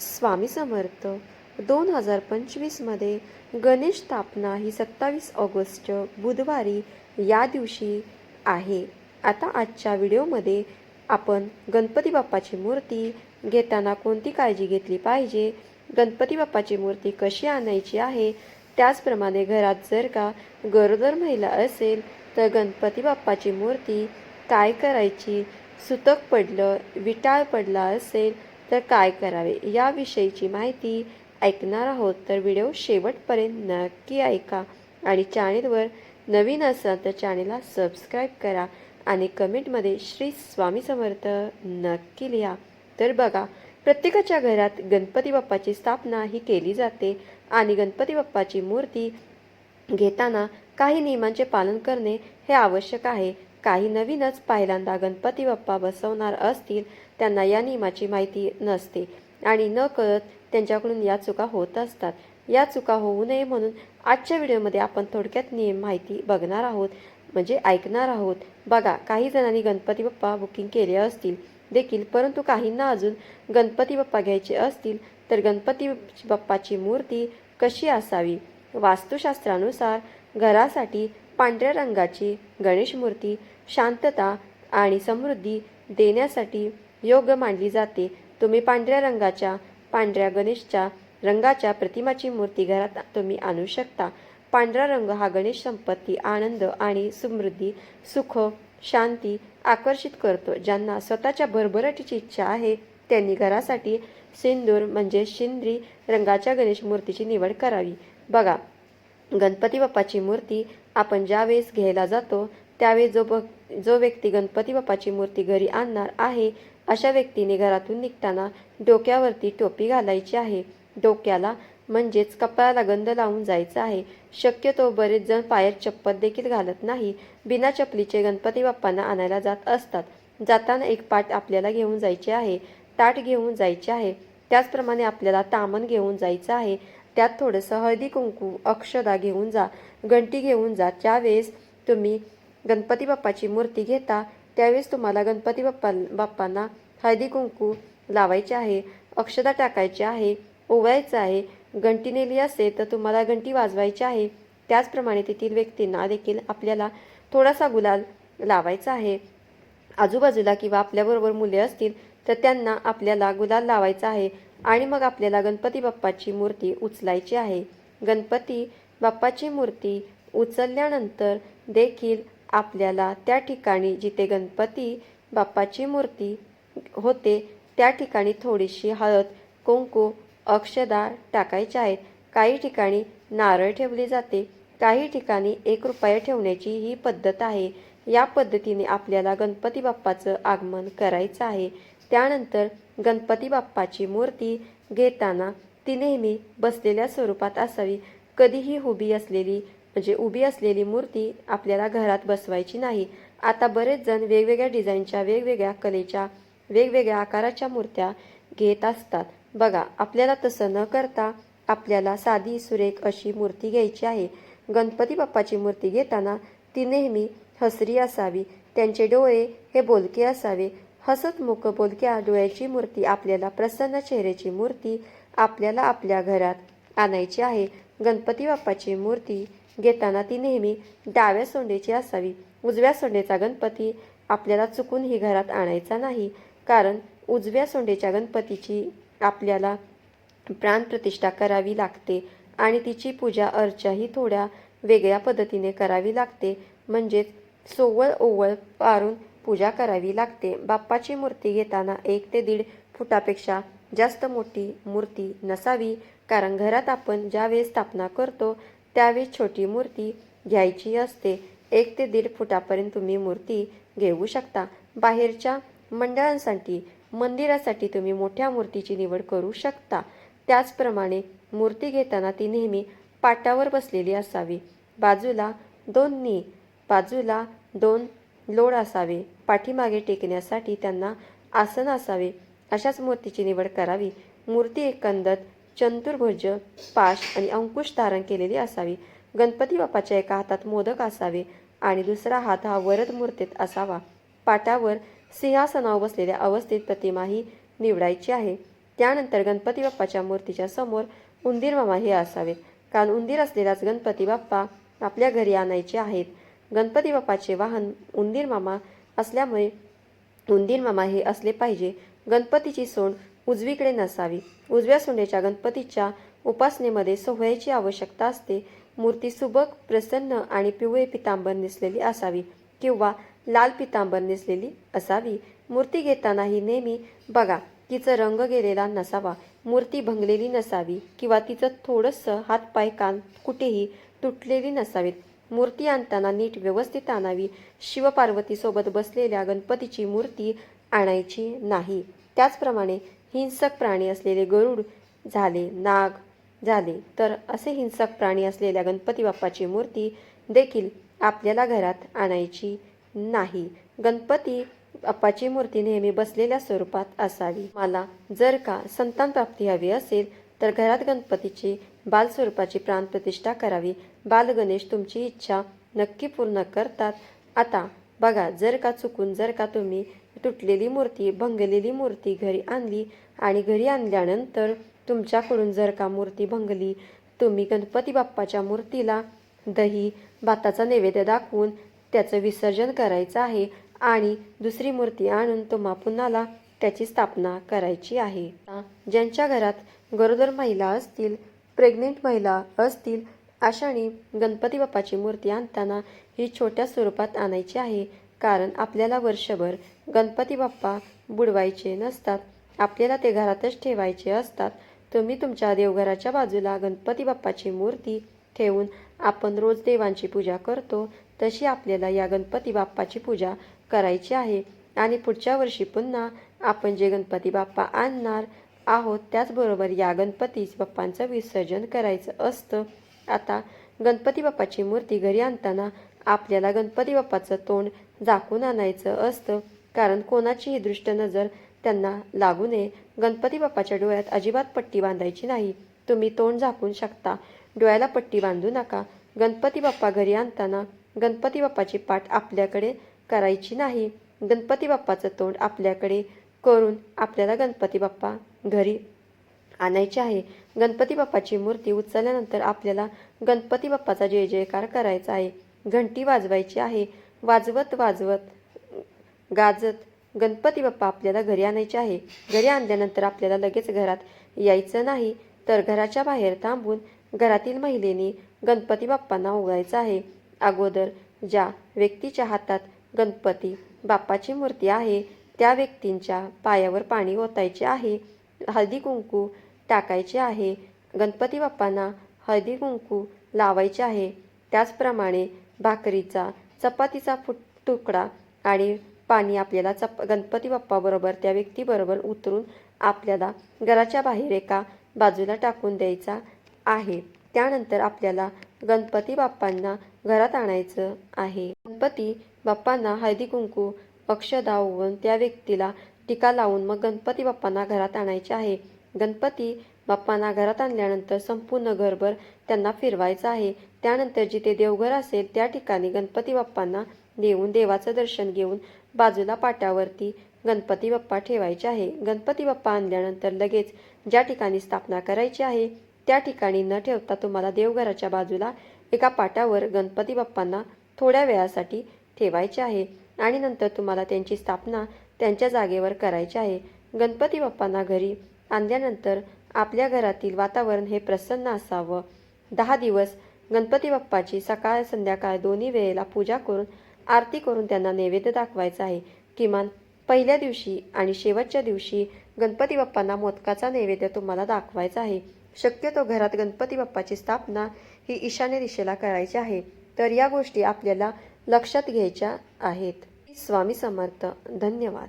स्वामी समर्थ दोन हजार पंचवीसमध्ये गणेश स्थापना ही सत्तावीस ऑगस्ट बुधवारी या दिवशी आहे. आता आजच्या व्हिडिओमध्ये आपण गणपती बाप्पाची मूर्ती घेताना कोणती काळजी घेतली पाहिजे गणपती बाप्पाची मूर्ती कशी आणायची आहे त्याचप्रमाणे घरात जर का गरोदर महिला असेल तर गणपती बाप्पाची मूर्ती काय करायची सुतक पडलं विटाळ पडला असेल तर काय करावे याविषयीची माहिती ऐकणार आहोत. तर व्हिडिओ शेवटपर्यंत नक्की ऐका आणि चॅनेलवर नवीन असाल तर चॅनेलला सबस्क्राईब करा आणि कमेंटमध्ये श्री स्वामी समर्थ नक्की लिहा. तर बघा प्रत्येकाच्या घरात गणपती बाप्पाची स्थापना ही केली जाते आणि गणपती बाप्पाची मूर्ती घेताना काही नियमांचे पालन करणे हे आवश्यक आहे. काही नवीनच पहिल्यांदा गणपती बाप्पा बसवणार असतील त्यांना या नियमाची माहिती नसते आणि न कळत त्यांच्याकडून या चुका होत असतात. या चुका होऊ नये म्हणून आजच्या व्हिडिओमध्ये आपण थोडक्यात नियम माहिती बघणार आहोत म्हणजे ऐकणार आहोत. बघा काही जणांनी गणपती बाप्पा बुकिंग केले असतील देखील परंतु काहींना अजून गणपती बाप्पा घ्यायचे असतील तर गणपती बाप्पाची मूर्ती कशी असावी? वास्तुशास्त्रानुसार घरासाठी पांढऱ्या रंगाची गणेश मूर्ती शांतता आणि समृद्धी देण्यासाठी योग्य मानली जाते. तुम्ही पांढऱ्या रंगाच्या पांढऱ्या गणेशच्या रंगाच्या प्रतिमाची मूर्ती घरात तुम्ही आणू शकता. पांढरा रंग हा गणेश संपत्ती आनंद आणि समृद्धी सुख शांती आकर्षित करतो. ज्यांना स्वतःच्या भरभराटीची इच्छा आहे त्यांनी घरासाठी सिंदूर म्हणजे शिंद्री रंगाच्या गणेश मूर्तीची निवड करावी. बघा गणपती बाप्पाची मूर्ती आपण ज्यावेळेस घ्यायला जातो त्यावेळेस जो ब जो व्यक्ती गणपती बाप्पाची मूर्ती घरी आणणार आहे अशा व्यक्तीने घरातून निघताना डोक्यावरती टोपी घालायची आहे. डोक्याला म्हणजेच कपाळाला गंध लावून जायचं आहे. शक्यतो बरेच जण पायात चप्पल देखील घालत नाही. बिना चपलीचे गणपती बाप्पांना आणायला जात असतात. जाताना एक पाट आपल्याला घेऊन जायचे आहे. ताट घेऊन जायचे आहे. त्याचप्रमाणे आपल्याला तामण घेऊन जायचं आहे. त्यात थोडंसं हळदी कुंकू अक्षदा घेऊन जा घंटी घेऊन जा. त्यावेळेस तुम्ही गणपती बाप्पाची मूर्ती घेता त्यावेळेस तुम्हाला गणपती बाप्पा बाप्पांना हळदी कुंकू लावायचे आहे अक्षदा टाकायची आहे ओवायचं आहे. घंटी नेली असेल तर तुम्हाला घंटी वाजवायची आहे. त्याचप्रमाणे तेथील व्यक्तींना देखील आपल्याला थोडासा गुलाल लावायचा आहे. आजूबाजूला किंवा आपल्याबरोबर मुले असतील तर त्यांना आपल्याला गुलाल लावायचा आहे. आणि मग आपल्याला गणपती बाप्पाची मूर्ती उचलायची आहे. गणपती बाप्पाची मूर्ती उचलल्यानंतर देखील आपल्याला त्या ठिकाणी जिथे गणपती बाप्पाची मूर्ती होते त्या ठिकाणी थोडीशी हळद कुंकू अक्षदा टाकायचे आहेत. काही ठिकाणी नारळ ठेवली जाते काही ठिकाणी एक रुपया ठेवण्याची ही पद्धत आहे. या पद्धतीने आपल्याला गणपती बाप्पाचं आगमन करायचं आहे. त्यानंतर गणपती बाप्पाची मूर्ती घेताना ती नेहमी बसलेल्या स्वरूपात असावी. कधीही उभी असलेली म्हणजे उभी असलेली मूर्ती आपल्याला घरात बसवायची नाही. आता बरेच जण वेगवेगळ्या डिझाईनच्या वेगवेगळ्या कलेच्या वेगवेगळ्या आकाराच्या मूर्त्या घेत असतात. बघा आपल्याला तसं न करता आपल्याला साधी सुरेख अशी मूर्ती घ्यायची आहे. गणपती बाप्पाची मूर्ती घेताना ती नेहमी हसरी असावी. त्यांचे डोळे हे बोलके असावे. हसत मुख बोलक्या डोळ्याची मूर्ती आपल्याला प्रसन्न चेहऱ्याची मूर्ती आपल्याला आपल्या घरात आणायची आहे. गणपती बाप्पाची मूर्ती घेताना ती नेहमी डाव्या सोंडेची असावी. उजव्या सोंडेचा गणपती आपल्याला चुकून ही घरात आणायचा नाही कारण उजव्या सोंडेच्या गणपतीची आपल्याला प्राणप्रतिष्ठा करावी लागते आणि तिची पूजा अर्चा ही थोड्या वेगळ्या पद्धतीने करावी लागते. म्हणजेच सोवळ ओवळ पारून पूजा करावी लागते. बाप्पाची मूर्ती घेताना एक ते दीड फुटापेक्षा जास्त मोठी मूर्ती नसावी कारण घरात आपण ज्यावेळेस स्थापना करतो त्यावेळेस छोटी मूर्ती घ्यायची असते. एक ते दीड फुटापर्यंत तुम्ही मूर्ती घेऊ शकता. बाहेरच्या मंडळांसाठी मंदिरासाठी तुम्ही मोठ्या मूर्तीची निवड करू शकता. त्याचप्रमाणे मूर्ती घेताना ती नेहमी पाटावर बसलेली असावी. बाजूला दोन नी बाजूला दोन लोड असावे. पाठीमागे टेकण्यासाठी त्यांना आसन असावे. अशाच मूर्तीची निवड करावी. मूर्ती एकंदत चंतुर्भुज पाश आणि अंकुश धारण केलेली असावी. गणपती बाप्पाच्या एका हातात मोदक असावे आणि दुसरा हात हा वरद मूर्तीत असावा. पाटावर सिंहासनावर बसलेल्या अवस्थेत प्रतिमा ही निवडायची आहे. त्यानंतर गणपती बाप्पाच्या मूर्तीच्या समोर उंदीर मामा हे असावेत कारण उंदीर असलेलाच गणपती बाप्पा आपल्या घरी आणायचे आहेत. गणपती बाप्पाचे वाहन उंदीर मामा असल्यामुळे उंदीर मामा हे असले पाहिजे. गणपतीची सोंड उजवीकडे नसावी. उजव्या सोंडेच्या गणपतीच्या उपासनेमध्ये सोहळ्याची आवश्यकता असते. मूर्ती सुबक प्रसन्न आणि पिवळे पितांबर नेसलेली असावी किंवा लाल पितांबर नेसलेली असावी. मूर्ती घेतानाही नेहमी बघा तिचा रंग गेलेला नसावा. मूर्ती भंगलेली नसावी किंवा तिचं थोडंसं हातपाय कान कुठेही तुटलेली नसावीत. मूर्ती आणताना नीट व्यवस्थित आणावी. शिवपार्वतीसोबत बसलेल्या गणपतीची मूर्ती आणायची नाही. त्याचप्रमाणे हिंसक प्राणी असलेले गरुड झाले नाग झाले. तर असे हिंसक प्राणी असलेल्या गणपती बाप्पाची मूर्ती देखील आपल्याला घरात आणायची नाही. गणपती बाप्पाची मूर्ती नेहमी बसलेल्या स्वरूपात असावी. मला जर का संतान प्राप्ती हवी असेल तर घरात गणपतीची बालस्वरूपाची प्राण प्राणप्रतिष्ठा करावी. बाल गणेश तुमची इच्छा नक्की पूर्ण करतात. आता बघा जर का चुकून जर का तुम्ही तुटलेली मूर्ती भंगलेली मूर्ती घरी आणली आणि घरी आणल्यानंतर तुमच्याकडून जर का मूर्ती भंगली तुम्ही गणपती बाप्पाच्या मूर्तीला दही भाताचा नैवेद्य दाखवून त्याचं विसर्जन करायचं आहे आणि दुसरी मूर्ती आणून तुम्हा पुन्हाला त्याची स्थापना करायची आहे. ज्यांच्या घरात गरोदर महिला असतील प्रेग्नेंट महिला असतील अशाने गणपती बाप्पाची मूर्ती आणताना ही छोट्या स्वरूपात आणायची आहे. कारण आपल्याला वर्षभर गणपती बाप्पा बुडवायचे नसतात. आपल्याला ते घरातच ठेवायचे असतात. तुम्ही तुमच्या देवघराच्या बाजूला गणपती बाप्पाची मूर्ती ठेवून आपण रोज देवांची पूजा करतो तशी आपल्याला या गणपती बाप्पाची पूजा करायची आहे. आणि पुढच्या वर्षी पुन्हा आपण जे गणपती बाप्पा आणणार आहोत त्याचबरोबर या गणपती बाप्पांचं विसर्जन करायचं असतं. आता गणपती बाप्पाची मूर्ती घरी आणताना आपल्याला गणपती बाप्पाचं तोंड झाकून आणायचं असतं. कारण कोणाचीही दृष्ट नजर त्यांना लागू नये. गणपती बाप्पाच्या डोळ्यात अजिबात पट्टी बांधायची नाही. तुम्ही तोंड झाकून शकता. डोळ्याला पट्टी बांधू नका. गणपती बाप्पा घरी आणताना गणपती बाप्पाची पाठ आपल्याकडे करायची नाही. गणपती बाप्पाचं तोंड आपल्याकडे करून आपल्याला गणपती बाप्पा घरी आणायची आहे. गणपती बाप्पाची मूर्ती उचलल्यानंतर आपल्याला गणपती बाप्पाचा जय जयकार करायचा आहे. घंटी वाजवायची आहे. वाजवत वाजवत गाजत गणपती बाप्पा आपल्याला घरी आणायचे आहे. घरी आणल्यानंतर आपल्याला लगेच घरात यायचं नाही. तर घराच्या बाहेर थांबून घरातील महिलेने गणपती बाप्पांना ओवायचं आहे. अगोदर ज्या व्यक्तीच्या हातात गणपती बाप्पाची मूर्ती आहे त्या व्यक्तींच्या पायावर पाणी ओतायचे आहे. हळदी कुंकू टाकायचे आहे. गणपती बाप्पांना हळदी कुंकू लावायचे आहे. त्याचप्रमाणे भाकरीचा चपातीचा फुट तुकडा आणि पाणी आपल्याला चप गणपती बाप्पाबरोबर त्या व्यक्तीबरोबर उतरून आपल्याला घराच्या बाहेर एका बाजूला टाकून द्यायचा आहे. त्यानंतर आपल्याला गणपती बाप्पांना घरात आणायचं आहे. गणपती बाप्पांना हळदी कुंकू अक्षदा ओवून त्या व्यक्तीला टीका लावून मग गणपती बाप्पांना घरात आणायचे आहे. गणपती बाप्पांना घरात आणल्यानंतर संपूर्ण घरभर त्यांना फिरवायचं आहे. त्यानंतर जिथे देवघर असेल त्या ठिकाणी गणपती बाप्पांना नेऊन देवाचं दर्शन घेऊन बाजूला पाट्यावरती गणपती बाप्पा ठेवायचे आहे. गणपती बाप्पा आणल्यानंतर लगेच ज्या ठिकाणी स्थापना करायची आहे त्या ठिकाणी न ठेवता तुम्हाला देवघराच्या बाजूला एका पाटावर गणपती बाप्पांना थोड्या वेळासाठी ठेवायचे आहे आणि नंतर तुम्हाला त्यांची स्थापना त्यांच्या जागेवर करायची आहे. गणपती बाप्पांना घरी आणल्यानंतर आपल्या घरातील वातावरण हे प्रसन्न असावं. दहा दिवस गणपती बाप्पाची सकाळ संध्याकाळ दोन्ही वेळेला पूजा करून आरती करून त्यांना नैवेद्य दाखवायचा आहे. किमान पहिल्या दिवशी आणि शेवटच्या दिवशी गणपती बाप्पांना मोदकाचा नैवेद्य तुम्हाला दाखवायचा आहे. शक्यतो घरात गणपती बाप्पाची स्थापना ही ईशान्य दिशेला करायची आहे. तर या गोष्टी आपल्याला लक्षात घ्यायच्या आहेत. स्वामी समर्थ. धन्यवाद.